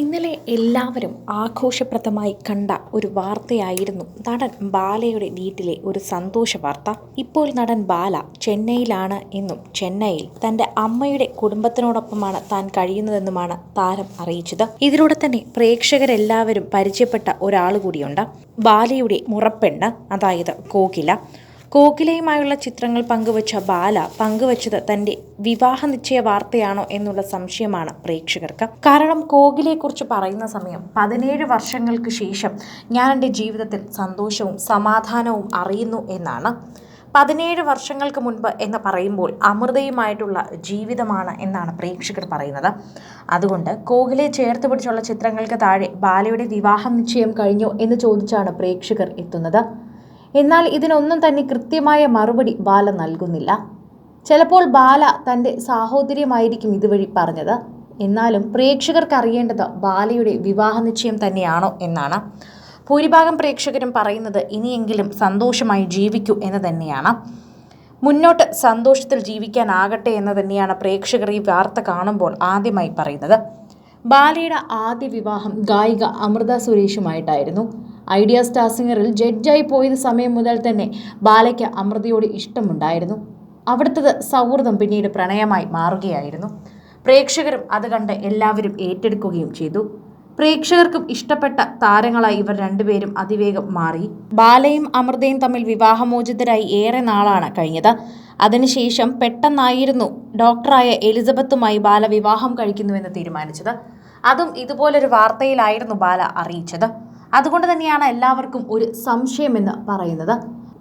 ഇന്നലെ എല്ലാവരും ആഘോഷപ്രദമായി കണ്ട ഒരു വാർത്തയായിരുന്നു നടൻ ബാലയുടെ വീട്ടിലെ ഒരു സന്തോഷ വാർത്ത. ഇപ്പോൾ നടൻ ബാല ചെന്നൈയിലാണ് എന്നും ചെന്നൈയിൽ തന്റെ അമ്മയുടെ കുടുംബത്തിനോടൊപ്പമാണ് താൻ കഴിയുന്നതെന്നുമാണ് താരം അറിയിച്ചത്. ഇതിലൂടെ തന്നെ പ്രേക്ഷകരെല്ലാവരും പരിചയപ്പെട്ട ഒരാൾ കൂടിയുണ്ട് ബാലയുടെ മുറപ്പെണ്ണ് അതായത് കോകില. കോകിലയുമായുള്ള ചിത്രങ്ങൾ പങ്കുവച്ച ബാല പങ്കുവച്ചത് തന്റെ വിവാഹ നിശ്ചയ വാർത്തയാണോ എന്നുള്ള സംശയമാണ് പ്രേക്ഷകർക്ക്. കാരണം കോകിലയെക്കുറിച്ച് പറയുന്ന സമയം പതിനേഴ് വർഷങ്ങൾക്ക് ശേഷം ഞാൻ എന്റെ ജീവിതത്തിൽ സന്തോഷവും സമാധാനവും അറിയുന്നു എന്നാണ്. പതിനേഴ് വർഷങ്ങൾക്ക് മുൻപ് എന്ന് പറയുമ്പോൾ അമൃതയുമായിട്ടുള്ള ജീവിതമാണ് എന്നാണ് പ്രേക്ഷകർ പറയുന്നത്. അതുകൊണ്ട് കോഹ്ലിയെ ചേർത്ത് പിടിച്ചുള്ള ചിത്രങ്ങൾക്ക് താഴെ ബാലയുടെ വിവാഹ നിശ്ചയം കഴിഞ്ഞോ എന്ന് ചോദിച്ചാണ് പ്രേക്ഷകർ എത്തുന്നത്. എന്നാൽ ഇതിനൊന്നും തന്നെ കൃത്യമായ മറുപടി ബാല നൽകുന്നില്ല. ചിലപ്പോൾ ബാല തന്റെ സാഹോദര്യമായിരിക്കും ഇതുവഴി പറഞ്ഞത്. എന്നാലും പ്രേക്ഷകർക്ക് അറിയേണ്ടത് ബാലയുടെ വിവാഹ നിശ്ചയം തന്നെയാണോ എന്നാണ്. ഭൂരിഭാഗം പ്രേക്ഷകരും പറയുന്നത് ഇനിയെങ്കിലും സന്തോഷമായി ജീവിക്കൂ എന്ന് തന്നെയാണ്. മുന്നോട്ട് സന്തോഷത്തിൽ ജീവിക്കാനാകട്ടെ എന്ന് തന്നെയാണ് പ്രേക്ഷകർ ഈ വാർത്ത കാണുമ്പോൾ ആദ്യമായി പറയുന്നത്. ബാലയുടെ ആദ്യ വിവാഹം ഗായിക അമൃത സുരേഷുമായിട്ടായിരുന്നു. ഐഡിയ സ്റ്റാർ സിംഗറിൽ ജഡ്ജായി പോയത് സമയം മുതൽ തന്നെ ബാലയ്ക്ക് അമൃതയോട് ഇഷ്ടമുണ്ടായിരുന്നു. അവിടുത്തത് സൗഹൃദം പിന്നീട് പ്രണയമായി മാറുകയായിരുന്നു. പ്രേക്ഷകരും അത് കണ്ട് എല്ലാവരും ഏറ്റെടുക്കുകയും ചെയ്തു. പ്രേക്ഷകർക്കും ഇഷ്ടപ്പെട്ട താരങ്ങളായി ഇവർ രണ്ടുപേരും അതിവേഗം മാറി. ബാലയും അമൃതയും തമ്മിൽ വിവാഹമോചിതരായി ഏറെ നാളാണ് കഴിഞ്ഞത്. അതിനുശേഷം പെട്ടെന്നായിരുന്നു ഡോക്ടറായ എലിസബത്തുമായി ബാല വിവാഹം കഴിക്കുന്നുവെന്ന് തീരുമാനിച്ചത്. അതും ഇതുപോലൊരു വാർത്തയിലായിരുന്നു ബാല അറിയിച്ചത്. അതുകൊണ്ട് തന്നെയാണ് എല്ലാവർക്കും ഒരു സംശയമെന്ന് പറയുന്നത്.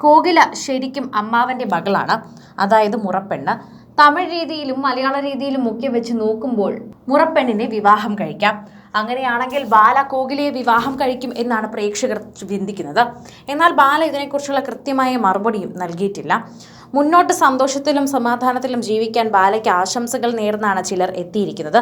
കോകില ശരിക്കും അമ്മാവന്റെ മകളാണ്. അതായത് മുറപ്പെണ്ണ്. തമിഴ് രീതിയിലും മലയാള രീതിയിലും ഒക്കെ വെച്ച് നോക്കുമ്പോൾ മുറപ്പെണ്ണിനെ വിവാഹം കഴിക്കാം. അങ്ങനെയാണെങ്കിൽ ബാല കോകിലയെ വിവാഹം കഴിക്കും എന്നാണ് പ്രേക്ഷകർ ചിന്തിക്കുന്നത്. എന്നാൽ ബാല ഇതിനെക്കുറിച്ചുള്ള കൃത്യമായ മറുപടിയും നൽകിയിട്ടില്ല. മുന്നോട്ട് സന്തോഷത്തിലും സമാധാനത്തിലും ജീവിക്കാൻ ബാലയ്ക്ക് ആശംസകൾ നേർന്നാണ് ചിലർ എത്തിയിരിക്കുന്നത്.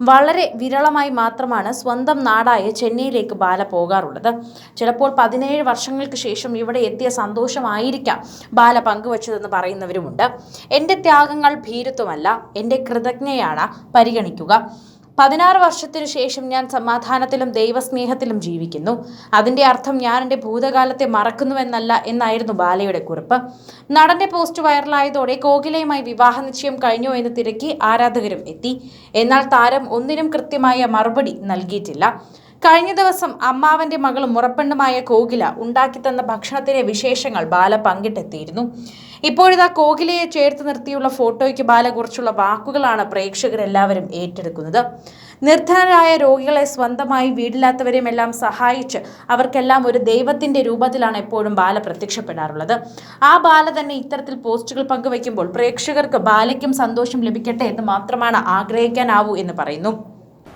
വളരെ വിരളമായി മാത്രമാണ് സ്വന്തം നാടായ ചെന്നൈയിലേക്ക് ബാല പോകാറുള്ളത്. ചിലപ്പോൾ പതിനേഴ് വർഷങ്ങൾക്ക് ശേഷം ഇവിടെ എത്തിയ സന്തോഷമായിരിക്കാം ബാല പങ്കുവച്ചതെന്ന് പറയുന്നവരുമുണ്ട്. എന്റെ ത്യാഗങ്ങൾ ഭീരുത്വമല്ല എന്റെ കൃതജ്ഞയാണ് പരിഗണിക്കുക. പതിനാറ് വർഷത്തിനു ശേഷം ഞാൻ സമാധാനത്തിലും ദൈവസ്നേഹത്തിലും ജീവിക്കുന്നു. അതിന്റെ അർത്ഥം ഞാൻ എന്റെ ഭൂതകാലത്തെ മറക്കുന്നുവെന്നല്ല എന്നായിരുന്നു ബാലയുടെ കുറിപ്പ്. നടന്റെ പോസ്റ്റ് വൈറലായതോടെ കോകിലയുമായി വിവാഹ നിശ്ചയം കഴിഞ്ഞോ എന്ന് തിരക്കി ആരാധകരും എത്തി. എന്നാൽ താരം ഒന്നിനും കൃത്യമായ മറുപടി നൽകിയിട്ടില്ല. കഴിഞ്ഞ ദിവസം അമ്മാവന്റെ മകളും മുറപ്പെണ്ണുമായ കോകില ഉണ്ടാക്കി തന്ന ഭക്ഷണത്തിലെ വിശേഷങ്ങൾ ബാല പങ്കിട്ടെത്തിയിരുന്നു. ഇപ്പോഴിതാ കോകിലയെ ചേർത്ത് നിർത്തിയുള്ള ഫോട്ടോയ്ക്ക് ബാല കുറിച്ചുള്ള വാക്കുകളാണ് പ്രേക്ഷകരെല്ലാവരും ഏറ്റെടുക്കുന്നത്. നിർധനരായ രോഗികളെ സ്വന്തമായി വീടില്ലാത്തവരെയും എല്ലാം സഹായിച്ച് അവർക്കെല്ലാം ഒരു ദൈവത്തിന്റെ രൂപത്തിലാണ് എപ്പോഴും ബാല പ്രത്യക്ഷപ്പെടാറുള്ളത്. ആ ബാല തന്നെ ഇത്തരത്തിൽ പോസ്റ്റുകൾ പങ്കുവയ്ക്കുമ്പോൾ പ്രേക്ഷകർക്ക് ബാലയ്ക്കും സന്തോഷം ലഭിക്കട്ടെ എന്ന് മാത്രമാണ് ആഗ്രഹിക്കാനാവൂ എന്ന് പറയുന്നു.